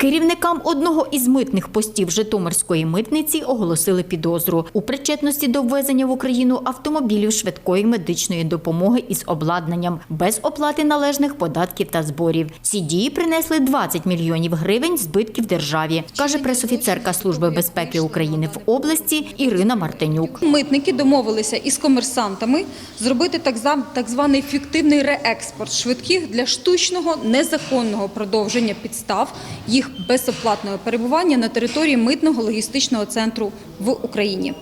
Керівникам одного із митних постів Житомирської митниці оголосили підозру у причетності до ввезення в Україну автомобілів швидкої медичної допомоги із обладнанням без оплати належних податків та зборів. Ці дії принесли 20 мільйонів гривень збитків державі, каже пресофіцерка Служби безпеки України в області Ірина Мартинюк. Митники домовилися із комерсантами зробити так, званий фіктивний реекспорт швидких для штучного незаконного продовження підстав їх безоплатного перебування на території митного логістичного центру в Україні.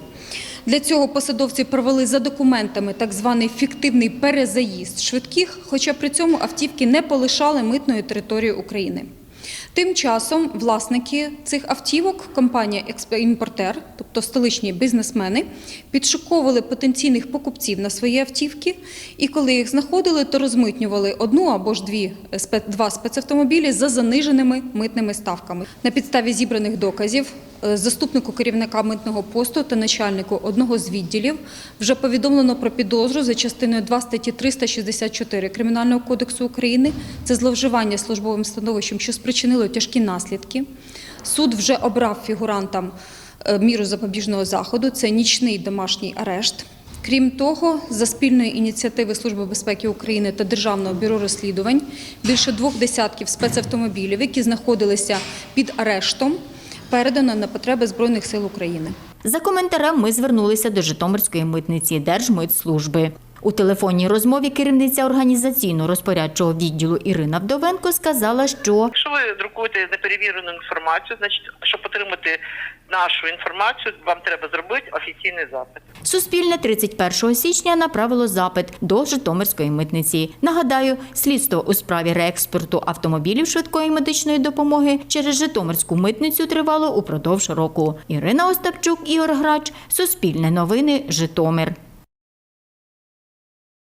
Для цього посадовці провели за документами так званий фіктивний перезаїзд швидких, хоча при цьому автівки не полишали митної території України. Тим часом власники цих автівок, компанія «Імпортер», тобто столичні бізнесмени, підшуковували потенційних покупців на свої автівки, і коли їх знаходили, то розмитнювали одну або ж дві два спецавтомобілі за заниженими митними ставками. На підставі зібраних доказів е, заступнику керівника митного посту та начальнику одного з відділів вже повідомлено про підозру за частиною 2 статті 364 Кримінального кодексу України. Це зловживання службовим становищем, що спричинило тяжкі наслідки. Суд вже обрав фігурантам міру запобіжного заходу. Це нічний домашній арешт. Крім того, за спільної ініціативи Служби безпеки України та Державного бюро розслідувань більше двох десятків спецавтомобілів, які знаходилися під арештом, передано на потреби Збройних сил України. За коментарем ми звернулися до Житомирської митниці Держмитслужби. У телефонній розмові керівниця організаційно-розпорядчого відділу Ірина Вдовенко сказала, що Якщо ви друкуєте неперевірену інформацію, значить, щоб отримати нашу інформацію, вам треба зробити офіційний запит. Суспільне 31 січня направило запит до Житомирської митниці. Нагадаю, слідство у справі реекспорту автомобілів швидкої медичної допомоги через Житомирську митницю тривало упродовж року. Ірина Остапчук, Ігор Грач, Суспільне новини, Житомир.